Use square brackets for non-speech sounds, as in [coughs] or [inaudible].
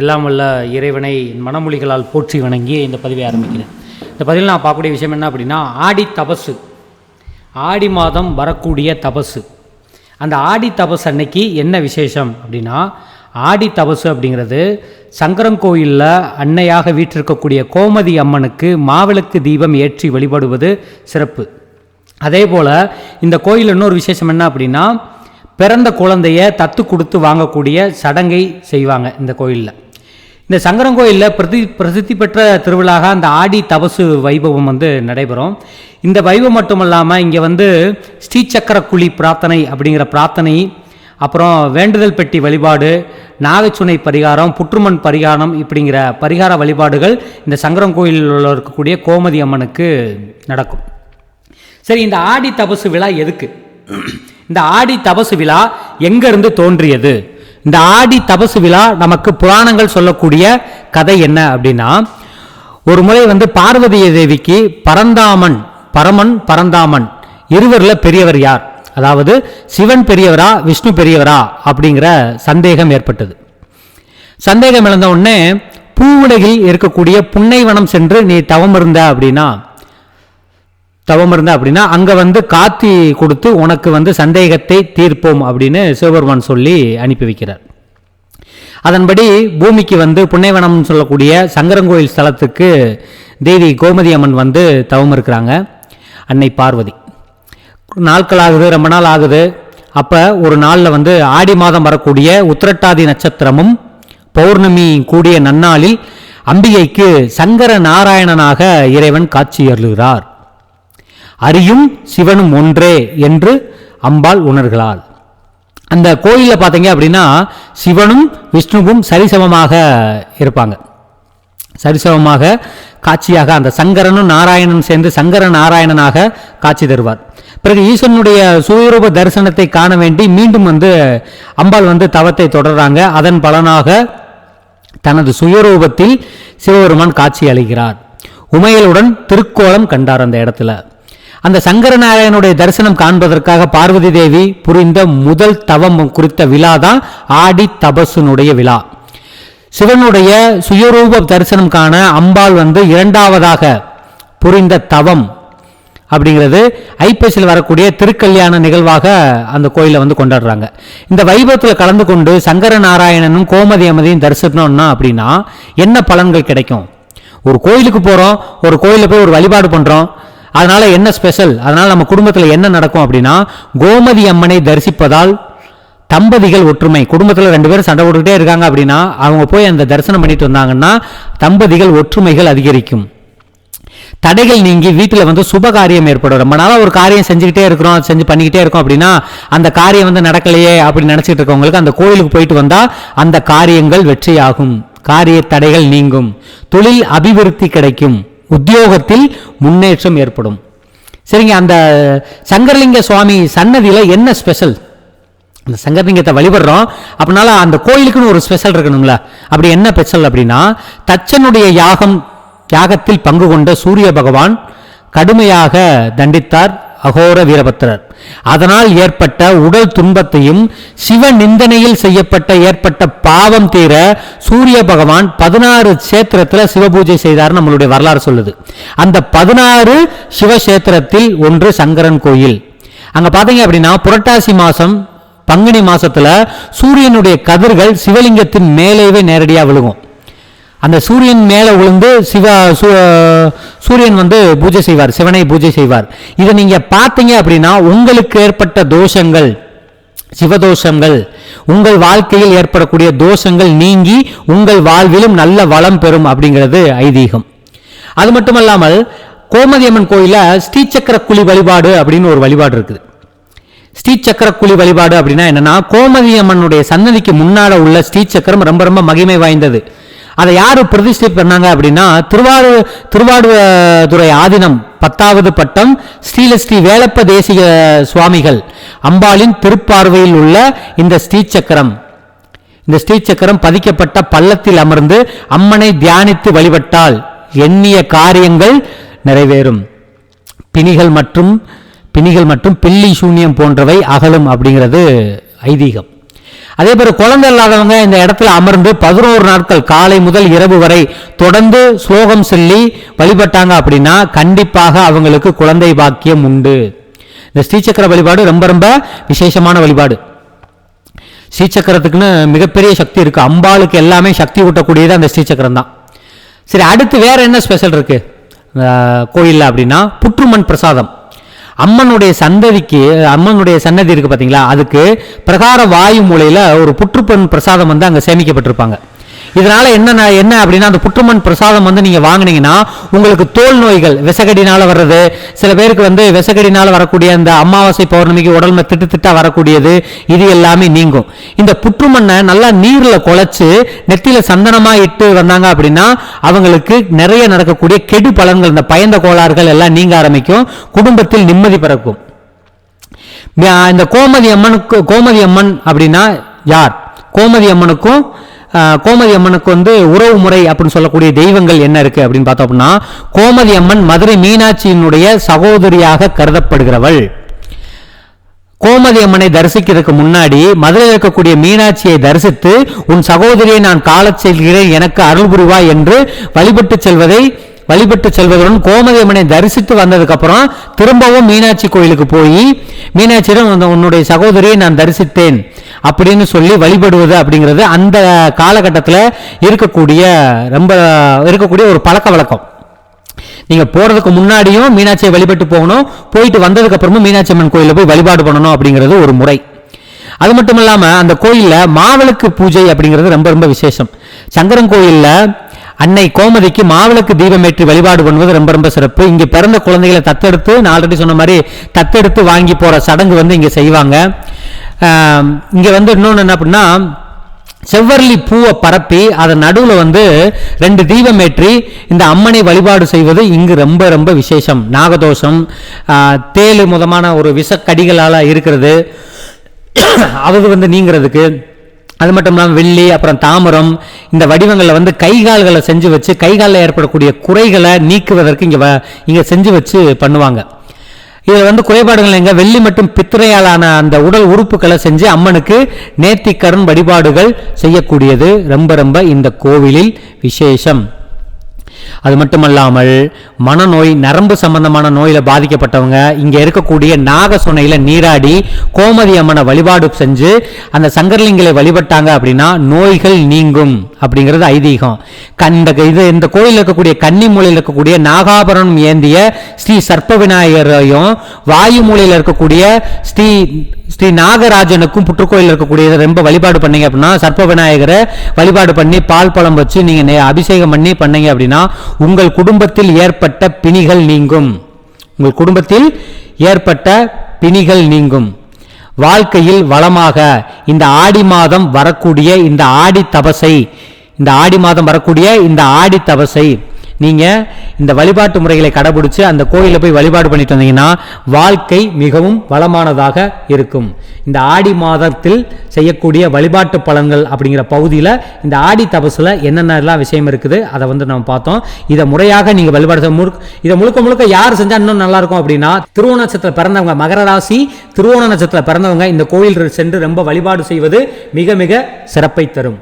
எல்லாம் வல்ல இறைவனை மனமொழிகளால் போற்றி வணங்கி இந்த பதிவை ஆரம்பிக்கிறேன். இந்த பதிவில் நான் பார்க்கக்கூடிய விஷயம் என்ன அப்படின்னா ஆடி தபசு. ஆடி மாதம் வரக்கூடிய தபசு. அந்த ஆடி தபஸ் அன்னைக்கு என்ன விசேஷம் அப்படின்னா ஆடி தபசு அப்படிங்கிறது சங்கரங்கோயிலில் அன்னையாக வீற்றிருக்கக்கூடிய கோமதி அம்மனுக்கு மாவிளக்கு தீபம் ஏற்றி வழிபடுவது சிறப்பு. அதே போல் இந்த கோயில் இன்னொரு விசேஷம் என்ன அப்படின்னா பிறந்த குழந்தைய தத்து கொடுத்து வாங்கக்கூடிய சடங்கை செய்வாங்க இந்த கோயிலில். இந்த சங்கரங்கோயிலில் பிரதி பிரசித்தி பெற்ற திருவிழாக அந்த ஆடி தபசு வைபவம் வந்து நடைபெறும். இந்த வைபவம் மட்டும் இல்லாமல் இங்கே வந்து ஸ்ரீசக்கர குழி பிரார்த்தனை அப்படிங்கிற பிரார்த்தனை அப்புறம் வேண்டுதல் பெட்டி வழிபாடு நாகச்சுனை பரிகாரம் புற்றுமண் பரிகாரம் இப்படிங்கிற பரிகார வழிபாடுகள் இந்த சங்கரங்கோயிலில் இருக்கக்கூடிய கோமதி அம்மனுக்கு நடக்கும். சரி இந்த ஆடி தபசு விழா எதுக்கு? இந்த ஆடி தபசு விழா எங்கேருந்து தோன்றியது? இந்த ஆடி தபசு விழா நமக்கு புராணங்கள் சொல்லக்கூடிய கதை என்ன அப்படின்னா ஒரு முறை வந்து பார்வதி தேவிக்கு பரந்தாமன் பரமன் பரந்தாமன் இருவரில் பெரியவர் யார்? அதாவது சிவன் பெரியவரா விஷ்ணு பெரியவரா அப்படிங்கிற சந்தேகம் ஏற்பட்டது. சந்தேகம் இழந்த உடனே பூவுலகில் இருக்கக்கூடிய புன்னைவனம் சென்று நீ தவம் இருந்த அப்படின்னா தவம் இருந்த அப்படின்னா அங்கே வந்து காத்தி கொடுத்து உனக்கு வந்து சந்தேகத்தை தீர்ப்போம் அப்படின்னு சிவபெருமான் சொல்லி அனுப்பி வைக்கிறார். அதன்படி பூமிக்கு வந்து புன்னைவனம் சொல்லக்கூடிய சங்கரங்கோயில் ஸ்தலத்துக்கு தேவி கோமதி அம்மன் வந்து தவம் இருக்கிறாங்க அன்னை பார்வதி. நாட்கள் ஆகுது ரொம்ப நாள் ஆகுது. அப்போ ஒரு நாளில் வந்து ஆடி மாதம் வரக்கூடிய உத்திரட்டாதி நட்சத்திரமும் பௌர்ணமி கூடிய நன்னாளில் அம்பிகைக்கு சங்கர நாராயணனாக இறைவன் காட்சி அருளுகிறார் அரியும் சிவனும் ஒன்றே என்று அம்பாள் உணர்கிறாள். அந்த கோயிலில் பார்த்தீங்க அப்படின்னா சிவனும் விஷ்ணுவும் சரிசமமாக இருப்பாங்க. சரிசமமாக காட்சியாக அந்த சங்கரனும் நாராயணனும் சேர்ந்து சங்கர நாராயணனாக காட்சி தருவார். பிறகு ஈஸ்வரனுடைய சுயரூப தரிசனத்தை காண வேண்டி மீண்டும் வந்து அம்பாள் வந்து தவத்தை தொடர்றாங்க. அதன் பலனாக தனது சுயரூபத்தில் சிவபெருமான் காட்சி அளிக்கிறார். உமையலுடன் திருக்கோலம் கண்டார் அந்த இடத்துல. அந்த சங்கரநாராயணனுடைய தரிசனம் காண்பதற்காக பார்வதி தேவி புரிந்த முதல் தவம் குறித்த விழா தான் ஆடி தபசுனுடைய விழா. சிவனுடைய சுயரூப தரிசனம் காண அம்பாள் வந்து இரண்டாவதாக புரிந்த தவம் அப்படிங்கிறது ஐப்பசியில் வரக்கூடிய திருக்கல்யாண நிகழ்வாக அந்த கோயிலை வந்து கொண்டாடுறாங்க. இந்த வைபவத்தில் கலந்து கொண்டு சங்கர நாராயணனும் கோமதி அமதியும் தரிசனம்னா அப்படின்னா என்ன பலன்கள் கிடைக்கும்? ஒரு கோயிலுக்கு போகிறோம் ஒரு கோயிலில் போய் ஒரு வழிபாடு பண்ணுறோம் அதனால என்ன ஸ்பெஷல் அதனால நம்ம குடும்பத்தில் என்ன நடக்கும் அப்படின்னா கோமதி அம்மனை தரிசிப்பதால் தம்பதிகள் ஒற்றுமை. குடும்பத்தில் ரெண்டு பேரும் சண்டை போட்டுக்கிட்டே இருக்காங்க அப்படின்னா அவங்க போய் அந்த தரிசனம் பண்ணிட்டு வந்தாங்கன்னா தம்பதிகள் ஒற்றுமைகள் அதிகரிக்கும். தடைகள் நீங்கி வீட்டில் வந்து சுப காரியம் ஏற்படும். ரொம்ப நாளாக ஒரு காரியம் செஞ்சுக்கிட்டே இருக்கிறோம் செஞ்சு பண்ணிக்கிட்டே இருக்கோம் அப்படின்னா அந்த காரியம் வந்து நடக்கலையே அப்படின்னு நினச்சிட்டு இருக்கவங்களுக்கு அந்த கோயிலுக்கு போயிட்டு வந்தால் அந்த காரியங்கள் வெற்றியாகும். காரிய தடைகள் நீங்கும். தொழில் அபிவிருத்தி கிடைக்கும். உத்தியோகத்தில் முன்னேற்றம் ஏற்படும். சரிங்க அந்த சங்கரலிங்க சுவாமி சன்னதியில் என்ன ஸ்பெஷல் அந்த சங்கரலிங்கத்தை வழிபடுறோம். அப்படினால அந்த கோயிலுக்குன்னு ஒரு ஸ்பெஷல் இருக்கணும்ல. அப்படி என்ன ஸ்பெஷல் அப்படின்னா தச்சனுடைய யாகம் யாகத்தில் பங்கு கொண்ட சூரிய பகவான் கடுமையாக தண்டித்தார். அகோர வீரபத்திரர். அதனால் ஏற்பட்ட உடல் துன்பத்தையும் சிவ நிந்தனையில் செய்யப்பட்ட ஏற்பட்ட பாவம் தீர சூரிய பகவான் பதினாறு சேத்திரத்தில் சிவபூஜை செய்தார் நம்மளுடைய வரலாறு சொல்லுது. அந்த பதினாறு சிவசேத்திரத்தில் ஒன்று சங்கரன் கோயில். அங்க பார்த்தீங்க அப்படின்னா புரட்டாசி மாதம் பங்குனி மாசத்துல சூரியனுடைய கதிர்கள் சிவலிங்கத்தின் மேலேவே நேரடியாக விழுகும். அந்த சூரியன் மேலே விழுந்து சிவ சூரியன் வந்து பூஜை செய்வார் சிவனை பூஜை செய்வார். இதை நீங்கள் பார்த்தீங்க அப்படின்னா உங்களுக்கு ஏற்பட்ட தோஷங்கள் சிவதோஷங்கள் உங்கள் வாழ்க்கையில் ஏற்படக்கூடிய தோஷங்கள் நீங்கி உங்கள் வாழ்விலும் நல்ல வளம் பெறும் அப்படிங்கிறது ஐதீகம். அது மட்டுமல்லாமல் கோமதியம்மன் கோயிலில் ஸ்ரீசக்கர குழி வழிபாடு அப்படின்னு ஒரு வழிபாடு இருக்குது. ஸ்ரீசக்கர குழி வழிபாடு அப்படின்னா என்னன்னா கோமதி அம்மனுடைய சன்னதிக்கு முன்னால உள்ள ஸ்ரீசக்கரம் ரொம்ப ரொம்ப மகிமை வாய்ந்தது. அதை யார் பிரதிஷ்டை பண்ணாங்க அப்படின்னா திருவாரு திருவாடுதுறை ஆதீனம் பத்தாவது பட்டம் ஸ்ரீலஸ்ரீ வேலப்ப தேசிக சுவாமிகள் அம்பாளின் திருப்பார்வையில் உள்ள இந்த ஸ்ரீசக்கரம். இந்த ஸ்ரீசக்கரம் பதிக்கப்பட்ட பள்ளத்தில் அமர்ந்து அம்மனை தியானித்து வழிபட்டால் எண்ணிய காரியங்கள் நிறைவேறும். பிணிகள் மற்றும் பிணிகள் மற்றும் பில்லி சூன்யம் போன்றவை அகலும் அப்படிங்கிறது ஐதீகம். அதே போல குழந்தை இல்லாதவங்க இந்த இடத்துல அமர்ந்து பதினோரு நாட்கள் காலை முதல் இரவு வரை தொடர்ந்து ஸ்லோகம் சொல்லி வழிபட்டாங்க அப்படின்னா கண்டிப்பாக அவங்களுக்கு குழந்தை பாக்கியம் உண்டு. இந்த ஸ்ரீசக்கர வழிபாடு ரொம்ப ரொம்ப விசேஷமான வழிபாடு. ஸ்ரீசக்கரத்துக்குன்னு மிகப்பெரிய சக்தி இருக்கு. அம்பாளுக்கு எல்லாமே சக்தி ஊட்டக்கூடியது அந்த ஸ்ரீசக்கரம் தான். சரி அடுத்து வேற என்ன ஸ்பெஷல் இருக்கு? கோயிலில் அப்படின்னா புற்றுமண் பிரசாதம். அம்மனுடைய சந்ததிக்கு அம்மனுடைய சன்னதி இருக்கு பார்த்தீங்களா அதுக்கு பிரகார வாயு மூலையில் ஒரு புற்றுப்பெண் பிரசாதம் வந்து அங்கே சேமிக்கப்பட்டிருப்பாங்க. இதனால என்ன என்ன அப்படின்னா அந்த புற்றுமண் பிரசாதம் வந்து நீங்க வாங்குனீங்கன்னா உங்களுக்கு தோல் நோய்கள் விசகடினால வர்றது சில பேருக்கு வந்து விசகடினால வரக்கூடிய அந்த அமாவாசை பௌர்ணமிக்கு உடல்மை திட்டு திட்டா வரக்கூடியது இது எல்லாமே நீங்கும். இந்த புற்றுமண்ணை நல்லா நீர்ல குழைச்சு நெத்தியில சந்தனமா இட்டு வந்தாங்க அப்படின்னா அவங்களுக்கு நிறைய நடக்கக்கூடிய கெடு பலன்கள் இந்த பயந்த கோளாறுகள் எல்லாம் நீங்க ஆரம்பிக்கும் குடும்பத்தில் நிம்மதி பிறக்கும். இந்த கோமதி அம்மனுக்கு கோமதி அம்மன் அப்படின்னா யார்? கோமதி அம்மனுக்கும் கோமதி அம்மனுக்கு வந்து உறவு முறை அப்படின்னு சொல்லக்கூடிய தெய்வங்கள் என்ன இருக்கு அப்படின்னு பார்த்தோம் அப்படின்னா கோமதி அம்மன் மதுரை மீனாட்சியினுடைய சகோதரியாக கருதப்படுகிறவள். கோமதி அம்மனை தரிசிக்கிறதுக்கு முன்னாடி மதுரையில் இருக்கக்கூடிய மீனாட்சியை தரிசித்து உன் சகோதரியை நான் காலச் செல்கிறேன் எனக்கு அருள் புரிவாய் என்று வழிபட்டு செல்வதை வழிபட்டு செல்வதுடன் கோமதியம்மனை தரிசித்து வந்ததுக்கு அப்புறம் திரும்பவும் மீனாட்சி கோயிலுக்கு போய் மீனாட்சியிடம் உன்னுடைய சகோதரியை நான் தரிசித்தேன் அப்படின்னு சொல்லி வழிபடுவது அப்படிங்கிறது அந்த காலகட்டத்தில் இருக்கக்கூடிய ரொம்ப இருக்கக்கூடிய ஒரு பழக்க வழக்கம். நீங்க போறதுக்கு முன்னாடியும் மீனாட்சியை வழிபட்டு போகணும் போயிட்டு வந்ததுக்கு அப்புறமும் மீனாட்சி அம்மன் கோயிலில் போய் வழிபாடு பண்ணணும் அப்படிங்கிறது ஒரு முறை. அது மட்டும் இல்லாமல் அந்த கோயிலில் மாவிளக்கு பூஜை அப்படிங்கிறது ரொம்ப ரொம்ப விசேஷம். சங்கரன் கோயிலில் அன்னை கோமதிக்கு மாவிளக்கு தீபமேற்றி வழிபாடு பண்ணுவது ரொம்ப ரொம்ப சிறப்பு. இங்க பிறந்த குழந்தைகளை தத்தெடுத்து நான் ஆல்ரெடி சொன்ன மாதிரி தத்தெடுத்து வாங்கி போற சடங்கு வந்து இங்க செய்வாங்க. இங்க வந்து இன்னொன்று என்ன அப்படின்னா செவ்வரளி பூவை பரப்பி அதன் நடுவில் வந்து ரெண்டு தீபம் ஏற்றி இந்த அம்மனை வழிபாடு செய்வது இங்கு ரொம்ப ரொம்ப விசேஷம். நாகதோஷம் தேலு முதமான ஒரு விஷக்கடிகளால் இருக்கிறது. [coughs] அது வந்து நீங்கிறதுக்கு அது மட்டும் இல்லாமல் வெள்ளி அப்புறம் தாமரம் இந்த வடிவங்களில் வந்து கைகால்களை செஞ்சு வச்சு கைகாலில் ஏற்படக்கூடிய குறைகளை நீக்குவதற்கு இங்கே இங்கே செஞ்சு வச்சு பண்ணுவாங்க. இதில் வந்து குறைபாடுகள் எங்கே? வெள்ளி மற்றும் பித்திரையாலான அந்த உடல் உறுப்புகளை செஞ்சு அம்மனுக்கு நேர்த்திக்கடன் வழிபாடுகள் செய்யக்கூடியது. ரொம்ப ரொம்ப இந்த கோவிலில் விசேஷம். அது மட்டுமல்லாமல் மனநோய் நரம்பு சம்பந்தமான நோயில் பாதிக்கப்பட்டவங்க இங்கே இருக்கக்கூடிய நாகசுனையில நீராடி கோமதி அம்மனை வழிபாடு செஞ்சு அந்த சங்கரலிங்களை வழிபட்டாங்க அப்படின்னா நோய்கள் நீங்கும் அப்படிங்கிறது ஐதீகம். கண்ட இது இந்த கோயிலில் இருக்கக்கூடிய கன்னி மூலையில் இருக்கக்கூடிய நாகாபரணம் ஏந்திய ஸ்ரீ சர்ப்ப விநாயகரையும் வாயு மூலையில் இருக்கக்கூடிய ஸ்ரீ ஸ்ரீ நாகராஜனுக்கும் புற்றுக்கோயில் இருக்கக்கூடிய ரொம்ப வழிபாடு பண்ணீங்க அப்படின்னா சர்ப்ப விநாயகரை வழிபாடு பண்ணி பால் பழம் வச்சு நீங்கள் அபிஷேகம் பண்ணி பண்ணீங்க அப்படின்னா உங்கள் குடும்பத்தில் ஏற்பட்ட பிணிகள் நீங்கும். உங்கள் குடும்பத்தில் ஏற்பட்ட பிணிகள் நீங்கும். வாழ்க்கையில் வளமாக இந்த ஆடி மாதம் வரக்கூடிய இந்த ஆடி தபசை இந்த ஆடி மாதம் வரக்கூடிய இந்த ஆடி தபசை நீங்கள் இந்த வழிபாட்டு முறைகளை கடைபிடிச்சு அந்த கோயிலில் போய் வழிபாடு பண்ணிட்டு வந்தீங்கன்னா வாழ்க்கை மிகவும் வளமானதாக இருக்கும். இந்த ஆடி மாதத்தில் செய்யக்கூடிய வழிபாட்டு பலன்கள் அப்படிங்கிற பகுதியில் இந்த ஆடி தபசில் என்னென்னலாம் விஷயம் இருக்குது அதை வந்து நம்ம பார்த்தோம். இதை முறையாக நீங்கள் வழிபாடு முழுக்க இதை முழுக்க முழுக்க யார் செஞ்சால் இன்னும் நல்லாயிருக்கும் அப்படின்னா திருவோண நட்சத்திரத்தில் பிறந்தவங்க மகர ராசி திருவோண நட்சத்திரத்தில் பிறந்தவங்க இந்த கோயில் சென்று ரொம்ப வழிபாடு செய்வது மிக மிக சிறப்பை தரும்.